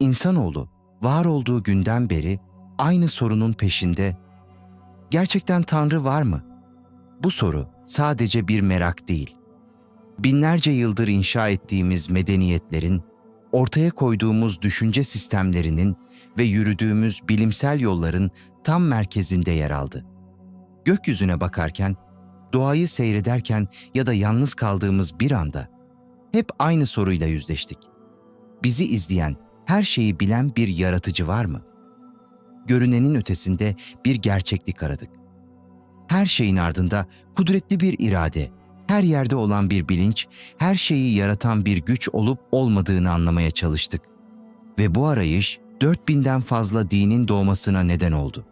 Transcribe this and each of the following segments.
İnsanoğlu var olduğu günden beri aynı sorunun peşinde. Gerçekten Tanrı var mı? Bu soru sadece bir merak değil. Binlerce yıldır inşa ettiğimiz medeniyetlerin, ortaya koyduğumuz düşünce sistemlerinin ve yürüdüğümüz bilimsel yolların tam merkezinde yer aldı. Gökyüzüne bakarken, doğayı seyrederken ya da yalnız kaldığımız bir anda hep aynı soruyla yüzleştik. Bizi izleyen, her şeyi bilen bir yaratıcı var mı? Görünenin ötesinde bir gerçeklik aradık. Her şeyin ardında kudretli bir irade, her yerde olan bir bilinç, her şeyi yaratan bir güç olup olmadığını anlamaya çalıştık. Ve bu arayış 4000'den fazla dinin doğmasına neden oldu.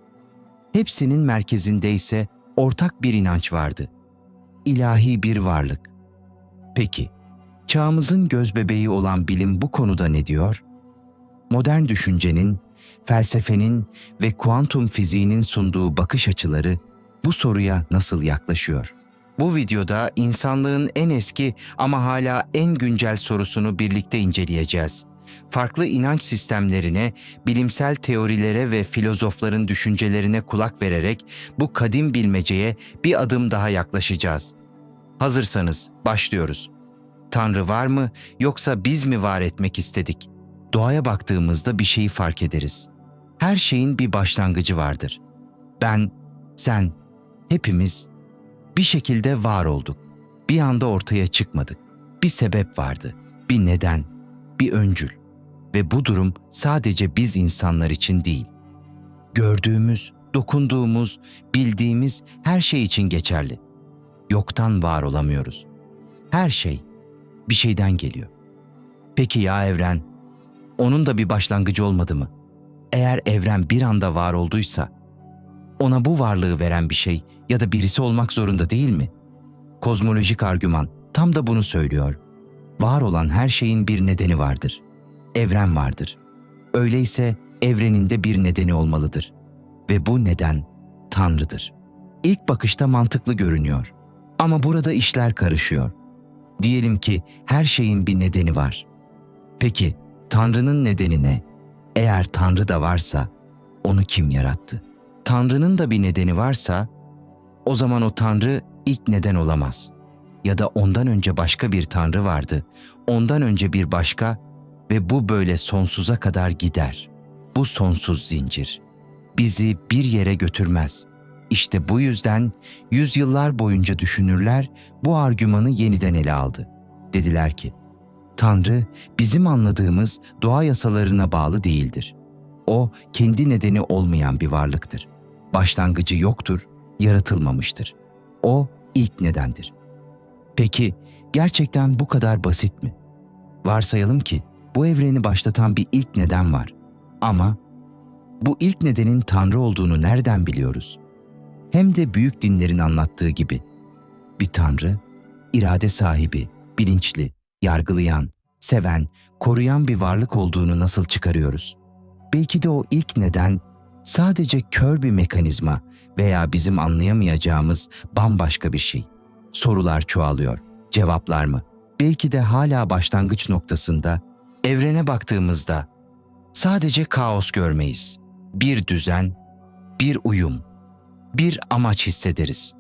Hepsinin merkezinde ise ortak bir inanç vardı. İlahi bir varlık. Peki, çağımızın gözbebeği olan bilim bu konuda ne diyor? Modern düşüncenin, felsefenin ve kuantum fiziğinin sunduğu bakış açıları bu soruya nasıl yaklaşıyor? Bu videoda insanlığın en eski ama hala en güncel sorusunu birlikte inceleyeceğiz. Farklı inanç sistemlerine, bilimsel teorilere ve filozofların düşüncelerine kulak vererek bu kadim bilmeceye bir adım daha yaklaşacağız. Hazırsanız başlıyoruz. Tanrı var mı yoksa biz mi var etmek istedik? Doğaya baktığımızda bir şeyi fark ederiz. Her şeyin bir başlangıcı vardır. Ben, sen, hepimiz bir şekilde var olduk. Bir anda ortaya çıkmadık. Bir sebep vardı, bir neden, bir öncül. Ve bu durum sadece biz insanlar için değil. Gördüğümüz, dokunduğumuz, bildiğimiz her şey için geçerli. Yoktan var olamıyoruz. Her şey bir şeyden geliyor. Peki ya evren? Onun da bir başlangıcı olmadı mı? Eğer evren bir anda var olduysa, ona bu varlığı veren bir şey ya da birisi olmak zorunda değil mi? Kozmolojik argüman tam da bunu söylüyor. Var olan her şeyin bir nedeni vardır. Evren vardır. Öyleyse evrenin de bir nedeni olmalıdır. Ve bu neden Tanrı'dır. İlk bakışta mantıklı görünüyor. Ama burada işler karışıyor. Diyelim ki her şeyin bir nedeni var. Peki Tanrı'nın nedeni ne? Eğer Tanrı da varsa onu kim yarattı? Tanrı'nın da bir nedeni varsa o zaman o Tanrı ilk neden olamaz. Ya da ondan önce başka bir Tanrı vardı, ondan önce bir başka ve bu böyle sonsuza kadar gider. Bu sonsuz zincir bizi bir yere götürmez. İşte bu yüzden yüzyıllar boyunca düşünürler bu argümanı yeniden ele aldı. Dediler ki, Tanrı bizim anladığımız doğa yasalarına bağlı değildir. O kendi nedeni olmayan bir varlıktır. Başlangıcı yoktur, yaratılmamıştır. O ilk nedendir. Peki gerçekten bu kadar basit mi? Varsayalım ki bu evreni başlatan bir ilk neden var. Ama bu ilk nedenin Tanrı olduğunu nereden biliyoruz? Hem de büyük dinlerin anlattığı gibi. Bir Tanrı, irade sahibi, bilinçli, yargılayan, seven, koruyan bir varlık olduğunu nasıl çıkarıyoruz? Belki de o ilk neden sadece kör bir mekanizma veya bizim anlayamayacağımız bambaşka bir şey. Sorular çoğalıyor. Cevaplar mı? Belki de hala başlangıç noktasında evrene baktığımızda sadece kaos görmeyiz. Bir düzen, bir uyum, bir amaç hissederiz.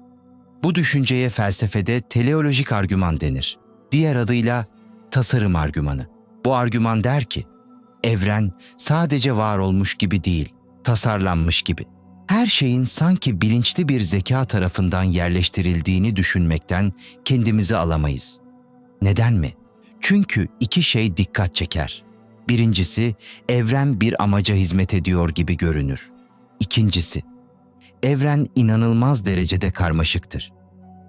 Bu düşünceye felsefede teleolojik argüman denir. Diğer adıyla tasarım argümanı. Bu argüman der ki, evren sadece var olmuş gibi değil, tasarlanmış gibi. Her şeyin sanki bilinçli bir zeka tarafından yerleştirildiğini düşünmekten kendimizi alamayız. Neden mi? Çünkü iki şey dikkat çeker. Birincisi, evren bir amaca hizmet ediyor gibi görünür. İkincisi, evren inanılmaz derecede karmaşıktır.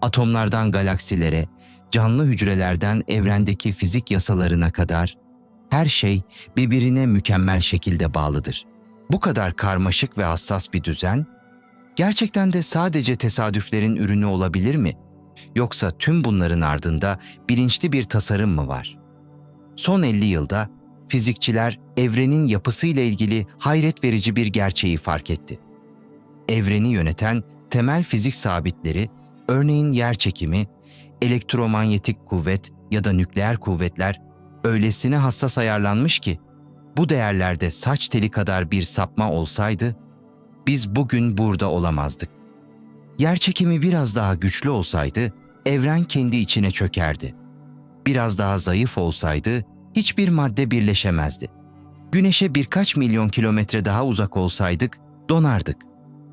Atomlardan galaksilere, canlı hücrelerden evrendeki fizik yasalarına kadar her şey birbirine mükemmel şekilde bağlıdır. Bu kadar karmaşık ve hassas bir düzen gerçekten de sadece tesadüflerin ürünü olabilir mi? Yoksa tüm bunların ardında bilinçli bir tasarım mı var? Son 50 yılda fizikçiler evrenin yapısıyla ilgili hayret verici bir gerçeği fark etti. Evreni yöneten temel fizik sabitleri, örneğin yer çekimi, elektromanyetik kuvvet ya da nükleer kuvvetler öylesine hassas ayarlanmış ki bu değerlerde saç teli kadar bir sapma olsaydı, biz bugün burada olamazdık. Yer çekimi biraz daha güçlü olsaydı, evren kendi içine çökerdi. Biraz daha zayıf olsaydı, hiçbir madde birleşemezdi. Güneşe birkaç milyon kilometre daha uzak olsaydık, donardık.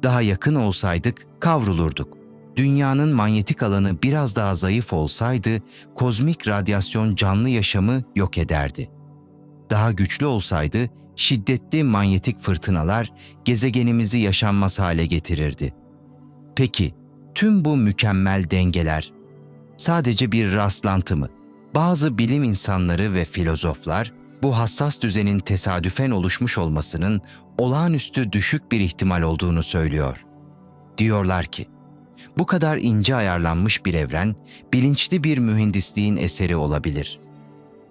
Daha yakın olsaydık, kavrulurduk. Dünyanın manyetik alanı biraz daha zayıf olsaydı, kozmik radyasyon canlı yaşamı yok ederdi. Daha güçlü olsaydı, şiddetli manyetik fırtınalar gezegenimizi yaşanmaz hale getirirdi. Peki, tüm bu mükemmel dengeler sadece bir rastlantı mı? Bazı bilim insanları ve filozoflar bu hassas düzenin tesadüfen oluşmuş olmasının olağanüstü düşük bir ihtimal olduğunu söylüyor. Diyorlar ki, bu kadar ince ayarlanmış bir evren bilinçli bir mühendisliğin eseri olabilir.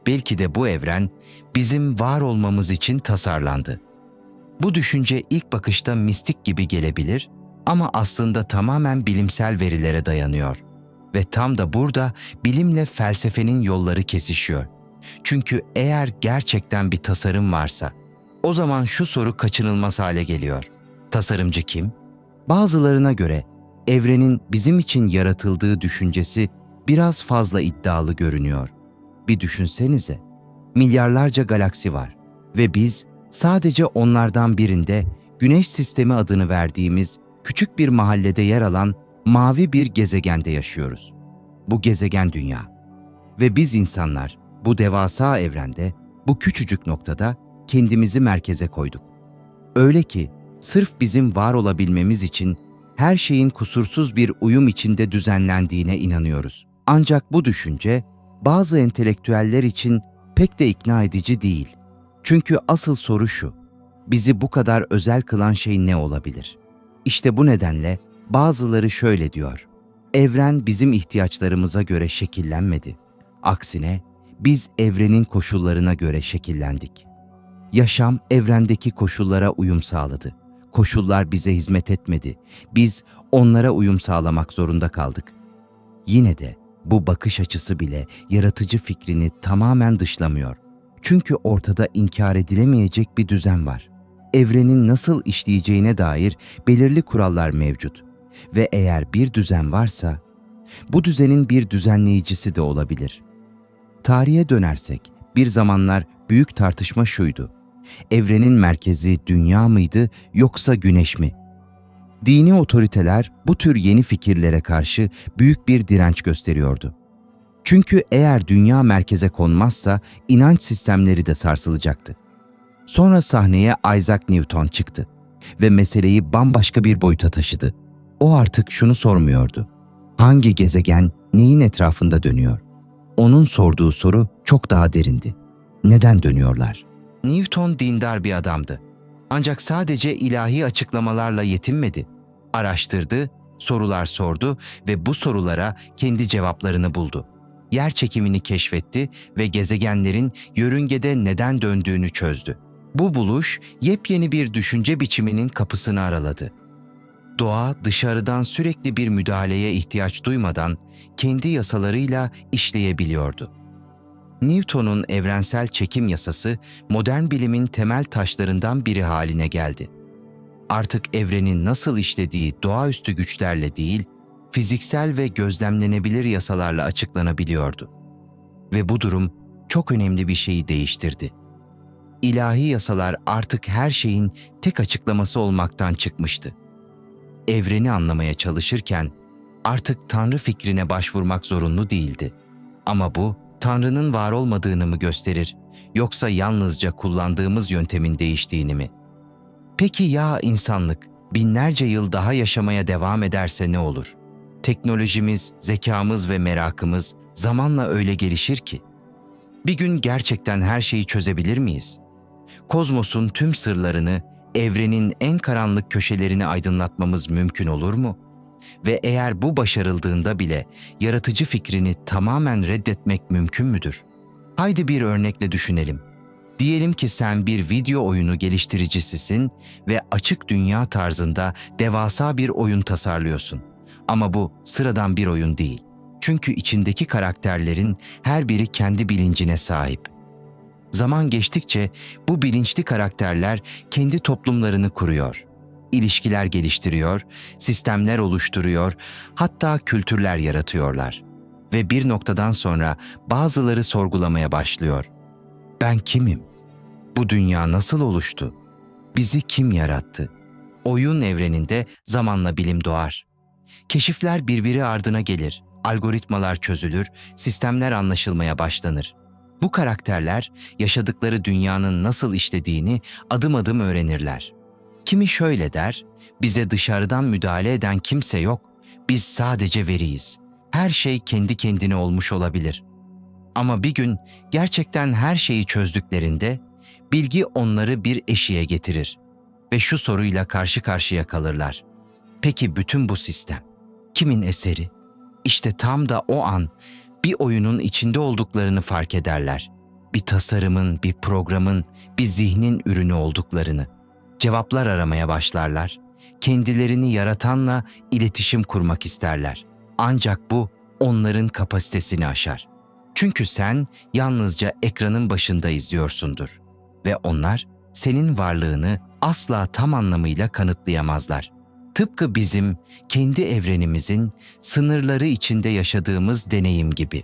Belki de bu evren bizim var olmamız için tasarlandı. Bu düşünce ilk bakışta mistik gibi gelebilir ama aslında tamamen bilimsel verilere dayanıyor. Ve tam da burada bilimle felsefenin yolları kesişiyor. Çünkü eğer gerçekten bir tasarım varsa, o zaman şu soru kaçınılmaz hale geliyor. Tasarımcı kim? Bazılarına göre evrenin bizim için yaratıldığı düşüncesi biraz fazla iddialı görünüyor. Bir düşünsenize. Milyarlarca galaksi var ve biz sadece onlardan birinde Güneş sistemi adını verdiğimiz küçük bir mahallede yer alan mavi bir gezegende yaşıyoruz. Bu gezegen dünya. Ve biz insanlar bu devasa evrende, bu küçücük noktada kendimizi merkeze koyduk. Öyle ki sırf bizim var olabilmemiz için her şeyin kusursuz bir uyum içinde düzenlendiğine inanıyoruz. Ancak bu düşünce bazı entelektüeller için pek de ikna edici değil. Çünkü asıl soru şu, bizi bu kadar özel kılan şey ne olabilir? İşte bu nedenle bazıları şöyle diyor. Evren bizim ihtiyaçlarımıza göre şekillenmedi. Aksine biz evrenin koşullarına göre şekillendik. Yaşam evrendeki koşullara uyum sağladı. Koşullar bize hizmet etmedi. Biz onlara uyum sağlamak zorunda kaldık. Yine de bu bakış açısı bile yaratıcı fikrini tamamen dışlamıyor. Çünkü ortada inkar edilemeyecek bir düzen var. Evrenin nasıl işleyeceğine dair belirli kurallar mevcut. Ve eğer bir düzen varsa, bu düzenin bir düzenleyicisi de olabilir. Tarihe dönersek, bir zamanlar büyük tartışma şuydu. Evrenin merkezi dünya mıydı yoksa güneş mi? Dini otoriteler bu tür yeni fikirlere karşı büyük bir direnç gösteriyordu. Çünkü eğer dünya merkeze konmazsa inanç sistemleri de sarsılacaktı. Sonra sahneye Isaac Newton çıktı ve meseleyi bambaşka bir boyuta taşıdı. O artık şunu sormuyordu. Hangi gezegen neyin etrafında dönüyor? Onun sorduğu soru çok daha derindi. Neden dönüyorlar? Newton dindar bir adamdı. Ancak sadece ilahi açıklamalarla yetinmedi. Araştırdı, sorular sordu ve bu sorulara kendi cevaplarını buldu. Yer çekimini keşfetti ve gezegenlerin yörüngede neden döndüğünü çözdü. Bu buluş yepyeni bir düşünce biçiminin kapısını araladı. Doğa dışarıdan sürekli bir müdahaleye ihtiyaç duymadan kendi yasalarıyla işleyebiliyordu. Newton'un evrensel çekim yasası modern bilimin temel taşlarından biri haline geldi. Artık evrenin nasıl işlediği doğaüstü güçlerle değil, fiziksel ve gözlemlenebilir yasalarla açıklanabiliyordu. Ve bu durum çok önemli bir şeyi değiştirdi. İlahi yasalar artık her şeyin tek açıklaması olmaktan çıkmıştı. Evreni anlamaya çalışırken artık Tanrı fikrine başvurmak zorunlu değildi. Ama bu Tanrı'nın var olmadığını mı gösterir yoksa yalnızca kullandığımız yöntemin değiştiğini mi? Peki ya insanlık binlerce yıl daha yaşamaya devam ederse ne olur? Teknolojimiz, zekamız ve merakımız zamanla öyle gelişir ki bir gün gerçekten her şeyi çözebilir miyiz? Kozmosun tüm sırlarını, evrenin en karanlık köşelerini aydınlatmamız mümkün olur mu?'' Ve eğer bu başarıldığında bile yaratıcı fikrini tamamen reddetmek mümkün müdür? Haydi bir örnekle düşünelim. Diyelim ki sen bir video oyunu geliştiricisisin ve açık dünya tarzında devasa bir oyun tasarlıyorsun. Ama bu sıradan bir oyun değil. Çünkü içindeki karakterlerin her biri kendi bilincine sahip. Zaman geçtikçe bu bilinçli karakterler kendi toplumlarını kuruyor. İlişkiler geliştiriyor, sistemler oluşturuyor, hatta kültürler yaratıyorlar. Ve bir noktadan sonra bazıları sorgulamaya başlıyor. Ben kimim? Bu dünya nasıl oluştu? Bizi kim yarattı? Oyun evreninde zamanla bilim doğar. Keşifler birbiri ardına gelir, algoritmalar çözülür, sistemler anlaşılmaya başlanır. Bu karakterler yaşadıkları dünyanın nasıl işlediğini adım adım öğrenirler. Kimi şöyle der, bize dışarıdan müdahale eden kimse yok, biz sadece veriyiz. Her şey kendi kendine olmuş olabilir. Ama bir gün gerçekten her şeyi çözdüklerinde bilgi onları bir eşiğe getirir ve şu soruyla karşı karşıya kalırlar. Peki bütün bu sistem kimin eseri? İşte tam da o an bir oyunun içinde olduklarını fark ederler. Bir tasarımın, bir programın, bir zihnin ürünü olduklarını. Cevaplar aramaya başlarlar. Kendilerini yaratanla iletişim kurmak isterler. Ancak bu onların kapasitesini aşar. Çünkü sen yalnızca ekranın başında izliyorsundur ve onlar senin varlığını asla tam anlamıyla kanıtlayamazlar. Tıpkı bizim kendi evrenimizin sınırları içinde yaşadığımız deneyim gibi.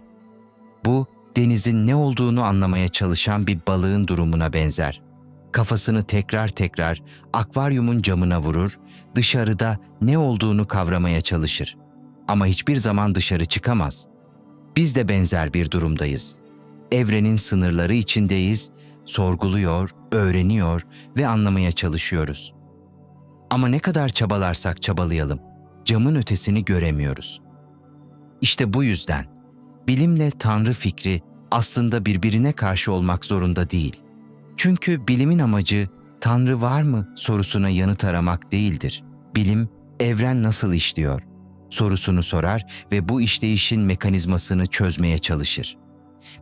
Bu denizin ne olduğunu anlamaya çalışan bir balığın durumuna benzer. Kafasını tekrar tekrar akvaryumun camına vurur, dışarıda ne olduğunu kavramaya çalışır. Ama hiçbir zaman dışarı çıkamaz. Biz de benzer bir durumdayız. Evrenin sınırları içindeyiz, sorguluyor, öğreniyor ve anlamaya çalışıyoruz. Ama ne kadar çabalarsak çabalayalım, camın ötesini göremiyoruz. İşte bu yüzden bilimle tanrı fikri aslında birbirine karşı olmak zorunda değil. Çünkü bilimin amacı tanrı var mı sorusuna yanıt aramak değildir. Bilim evren nasıl işliyor sorusunu sorar ve bu işleyişin mekanizmasını çözmeye çalışır.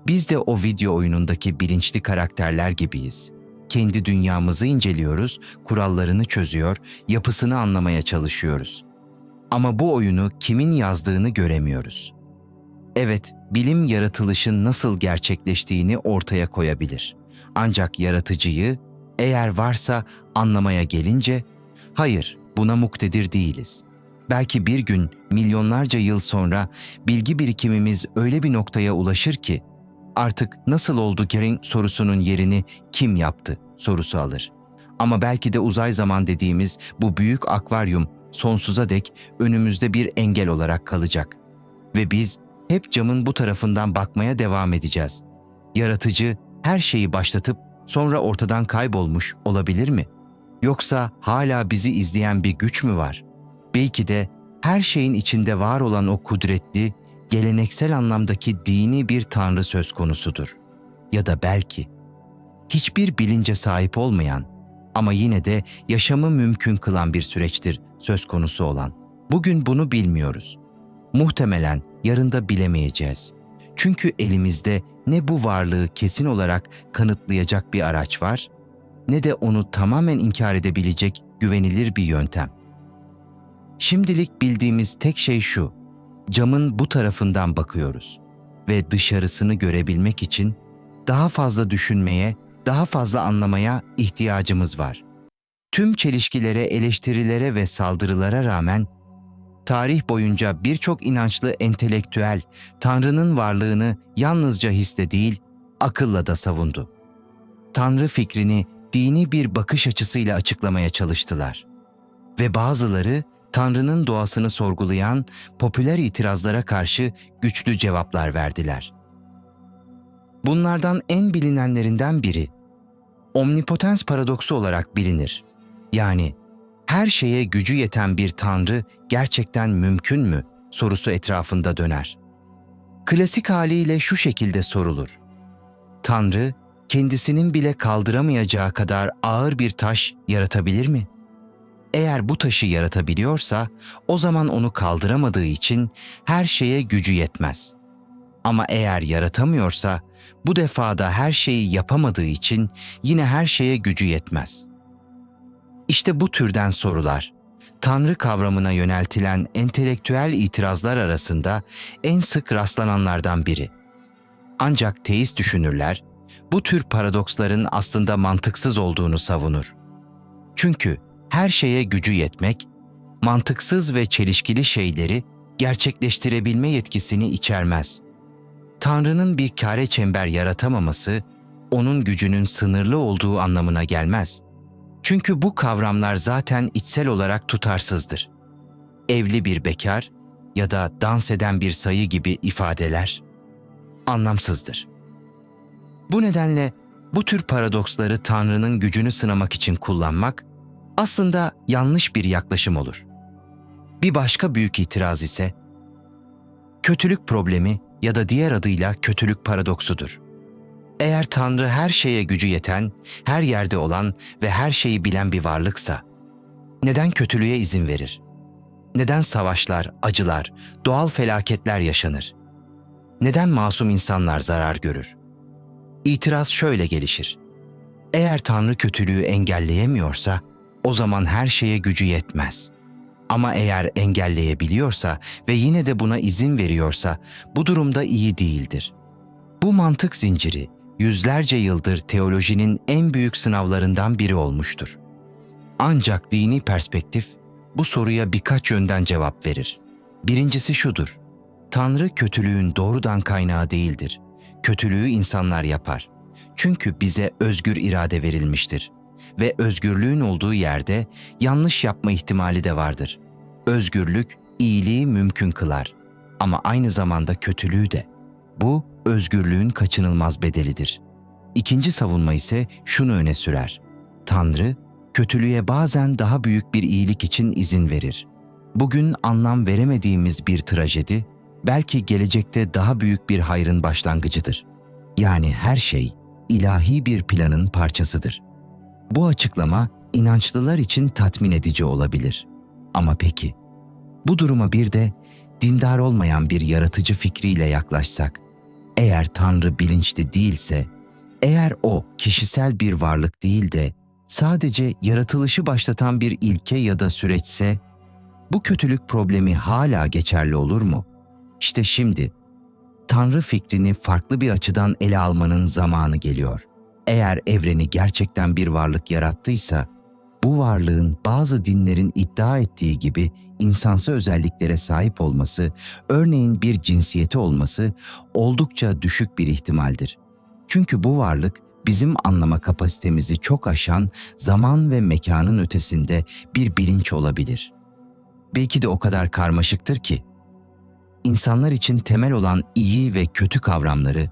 Biz de o video oyunundaki bilinçli karakterler gibiyiz. Kendi dünyamızı inceliyoruz, kurallarını çözüyor, yapısını anlamaya çalışıyoruz. Ama bu oyunu kimin yazdığını göremiyoruz. Evet, bilim yaratılışın nasıl gerçekleştiğini ortaya koyabilir. Ancak yaratıcıyı eğer varsa anlamaya gelince hayır, buna muktedir değiliz. Belki bir gün milyonlarca yıl sonra bilgi birikimimiz öyle bir noktaya ulaşır ki artık nasıl oldu Gerin sorusunun yerini kim yaptı sorusu alır. Ama belki de uzay zaman dediğimiz bu büyük akvaryum sonsuza dek önümüzde bir engel olarak kalacak. Ve biz hep camın bu tarafından bakmaya devam edeceğiz. Yaratıcı her şeyi başlatıp sonra ortadan kaybolmuş olabilir mi? Yoksa hala bizi izleyen bir güç mü var? Belki de her şeyin içinde var olan o kudretli, geleneksel anlamdaki dini bir tanrı söz konusudur. Ya da belki hiçbir bilince sahip olmayan ama yine de yaşamı mümkün kılan bir süreçtir söz konusu olan. Bugün bunu bilmiyoruz. Muhtemelen yarın da bilemeyeceğiz. Çünkü elimizde ne bu varlığı kesin olarak kanıtlayacak bir araç var, ne de onu tamamen inkar edebilecek güvenilir bir yöntem. Şimdilik bildiğimiz tek şey şu, camın bu tarafından bakıyoruz ve dışarısını görebilmek için daha fazla düşünmeye, daha fazla anlamaya ihtiyacımız var. Tüm çelişkilere, eleştirilere ve saldırılara rağmen tarih boyunca birçok inançlı entelektüel Tanrı'nın varlığını yalnızca hisle değil, akılla da savundu. Tanrı fikrini dini bir bakış açısıyla açıklamaya çalıştılar. Ve bazıları Tanrı'nın doğasını sorgulayan popüler itirazlara karşı güçlü cevaplar verdiler. Bunlardan en bilinenlerinden biri omnipotens paradoksu olarak bilinir. Yani her şeye gücü yeten bir tanrı gerçekten mümkün mü sorusu etrafında döner. Klasik haliyle şu şekilde sorulur. Tanrı kendisinin bile kaldıramayacağı kadar ağır bir taş yaratabilir mi? Eğer bu taşı yaratabiliyorsa o zaman onu kaldıramadığı için her şeye gücü yetmez. Ama eğer yaratamıyorsa bu defada her şeyi yapamadığı için yine her şeye gücü yetmez. İşte bu türden sorular Tanrı kavramına yöneltilen entelektüel itirazlar arasında en sık rastlananlardan biri. Ancak teist düşünürler bu tür paradoksların aslında mantıksız olduğunu savunur. Çünkü her şeye gücü yetmek, mantıksız ve çelişkili şeyleri gerçekleştirebilme yetkisini içermez. Tanrı'nın bir kare çember yaratamaması, onun gücünün sınırlı olduğu anlamına gelmez. Çünkü bu kavramlar zaten içsel olarak tutarsızdır. Evli bir bekar ya da dans eden bir sayı gibi ifadeler anlamsızdır. Bu nedenle bu tür paradoksları Tanrı'nın gücünü sınamak için kullanmak aslında yanlış bir yaklaşım olur. Bir başka büyük itiraz ise kötülük problemi ya da diğer adıyla kötülük paradoksudur. Eğer Tanrı her şeye gücü yeten, her yerde olan ve her şeyi bilen bir varlıksa, neden kötülüğe izin verir? Neden savaşlar, acılar, doğal felaketler yaşanır? Neden masum insanlar zarar görür? İtiraz şöyle gelişir. Eğer Tanrı kötülüğü engelleyemiyorsa, o zaman her şeye gücü yetmez. Ama eğer engelleyebiliyorsa ve yine de buna izin veriyorsa, bu durumda iyi değildir. Bu mantık zinciri yüzlerce yıldır teolojinin en büyük sınavlarından biri olmuştur. Ancak dini perspektif bu soruya birkaç yönden cevap verir. Birincisi şudur. Tanrı kötülüğün doğrudan kaynağı değildir. Kötülüğü insanlar yapar. Çünkü bize özgür irade verilmiştir ve özgürlüğün olduğu yerde yanlış yapma ihtimali de vardır. Özgürlük iyiliği mümkün kılar ama aynı zamanda kötülüğü de. Bu özgürlüğün kaçınılmaz bedelidir. İkinci savunma ise şunu öne sürer. Tanrı kötülüğe bazen daha büyük bir iyilik için izin verir. Bugün anlam veremediğimiz bir trajedi belki gelecekte daha büyük bir hayrın başlangıcıdır. Yani her şey ilahi bir planın parçasıdır. Bu açıklama inançlılar için tatmin edici olabilir. Ama peki, bu duruma bir de dindar olmayan bir yaratıcı fikriyle yaklaşsak, eğer Tanrı bilinçli değilse, eğer o kişisel bir varlık değil de sadece yaratılışı başlatan bir ilke ya da süreçse, bu kötülük problemi hala geçerli olur mu? İşte şimdi Tanrı fikrini farklı bir açıdan ele almanın zamanı geliyor. Eğer evreni gerçekten bir varlık yarattıysa, bu varlığın bazı dinlerin iddia ettiği gibi insansı özelliklere sahip olması, örneğin bir cinsiyeti olması oldukça düşük bir ihtimaldir. Çünkü bu varlık bizim anlama kapasitemizi çok aşan zaman ve mekanın ötesinde bir bilinç olabilir. Belki de o kadar karmaşıktır ki insanlar için temel olan iyi ve kötü kavramları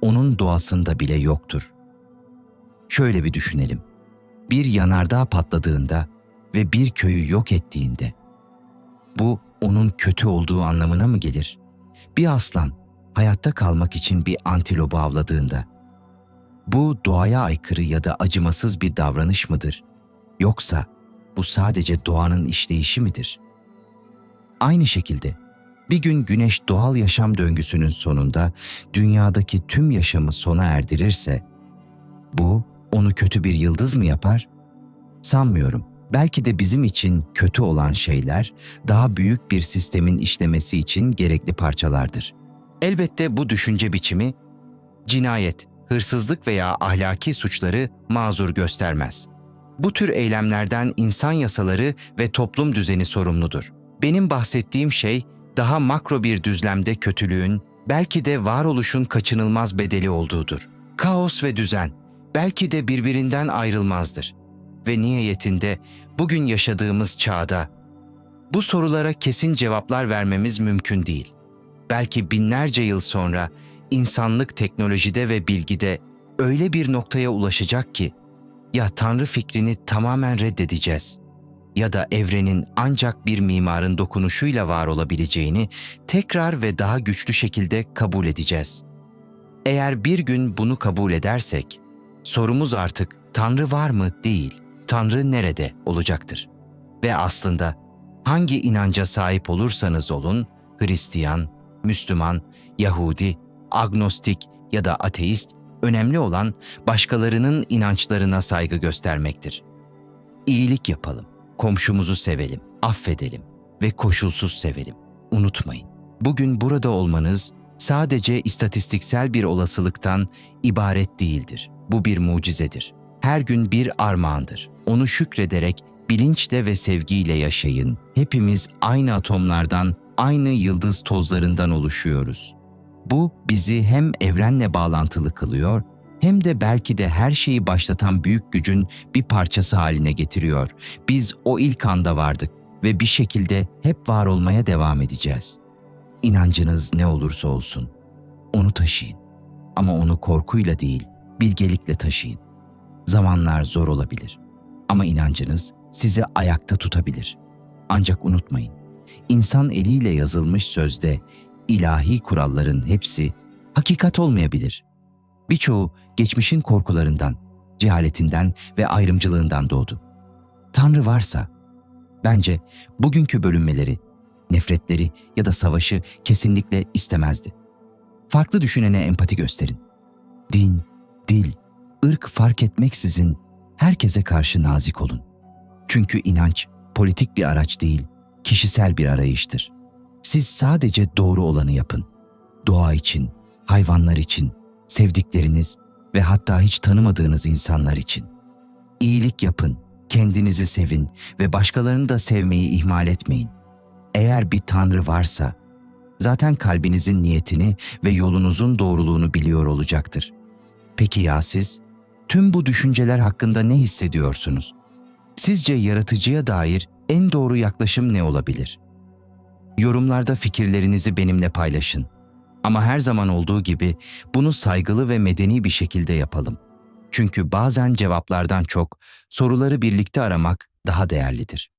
onun doğasında bile yoktur. Şöyle bir düşünelim. Bir yanardağ patladığında ve bir köyü yok ettiğinde bu onun kötü olduğu anlamına mı gelir? Bir aslan hayatta kalmak için bir antilopu avladığında bu doğaya aykırı ya da acımasız bir davranış mıdır? Yoksa bu sadece doğanın işleyişi midir? Aynı şekilde bir gün güneş doğal yaşam döngüsünün sonunda dünyadaki tüm yaşamı sona erdirirse bu onu kötü bir yıldız mı yapar? Sanmıyorum. Belki de bizim için kötü olan şeyler daha büyük bir sistemin işlemesi için gerekli parçalardır. Elbette bu düşünce biçimi cinayet, hırsızlık veya ahlaki suçları mazur göstermez. Bu tür eylemlerden insan yasaları ve toplum düzeni sorumludur. Benim bahsettiğim şey daha makro bir düzlemde kötülüğün, belki de varoluşun kaçınılmaz bedeli olduğudur. Kaos ve düzen belki de birbirinden ayrılmazdır. Ve nihayetinde bugün yaşadığımız çağda bu sorulara kesin cevaplar vermemiz mümkün değil. Belki binlerce yıl sonra insanlık teknolojide ve bilgide öyle bir noktaya ulaşacak ki ya Tanrı fikrini tamamen reddedeceğiz ya da evrenin ancak bir mimarın dokunuşuyla var olabileceğini tekrar ve daha güçlü şekilde kabul edeceğiz. Eğer bir gün bunu kabul edersek, sorumuz artık Tanrı var mı değil, Tanrı nerede olacaktır. Ve aslında hangi inanca sahip olursanız olun, Hristiyan, Müslüman, Yahudi, agnostik ya da ateist, önemli olan başkalarının inançlarına saygı göstermektir. İyilik yapalım, komşumuzu sevelim, affedelim ve koşulsuz sevelim. Unutmayın, bugün burada olmanız sadece istatistiksel bir olasılıktan ibaret değildir. Bu bir mucizedir. Her gün bir armağandır. Onu şükrederek bilinçle ve sevgiyle yaşayın. Hepimiz aynı atomlardan, aynı yıldız tozlarından oluşuyoruz. Bu bizi hem evrenle bağlantılı kılıyor hem de belki de her şeyi başlatan büyük gücün bir parçası haline getiriyor. Biz o ilk anda vardık ve bir şekilde hep var olmaya devam edeceğiz. İnancınız ne olursa olsun onu taşıyın. Ama onu korkuyla değil, bilgelikle taşıyın. Zamanlar zor olabilir ama inancınız sizi ayakta tutabilir. Ancak unutmayın, insan eliyle yazılmış sözde ilahi kuralların hepsi hakikat olmayabilir. Birçoğu geçmişin korkularından, cehaletinden ve ayrımcılığından doğdu. Tanrı varsa, bence bugünkü bölünmeleri, nefretleri ya da savaşı kesinlikle istemezdi. Farklı düşünene empati gösterin. Din, dil, ırk fark etmeksizin herkese karşı nazik olun. Çünkü inanç politik bir araç değil, kişisel bir arayıştır. Siz sadece doğru olanı yapın. Doğa için, hayvanlar için, sevdikleriniz ve hatta hiç tanımadığınız insanlar için. İyilik yapın, kendinizi sevin ve başkalarını da sevmeyi ihmal etmeyin. Eğer bir tanrı varsa, zaten kalbinizin niyetini ve yolunuzun doğruluğunu biliyor olacaktır. Peki ya siz? Tüm bu düşünceler hakkında ne hissediyorsunuz? Sizce yaratıcıya dair en doğru yaklaşım ne olabilir? Yorumlarda fikirlerinizi benimle paylaşın. Ama her zaman olduğu gibi bunu saygılı ve medeni bir şekilde yapalım. Çünkü bazen cevaplardan çok soruları birlikte aramak daha değerlidir.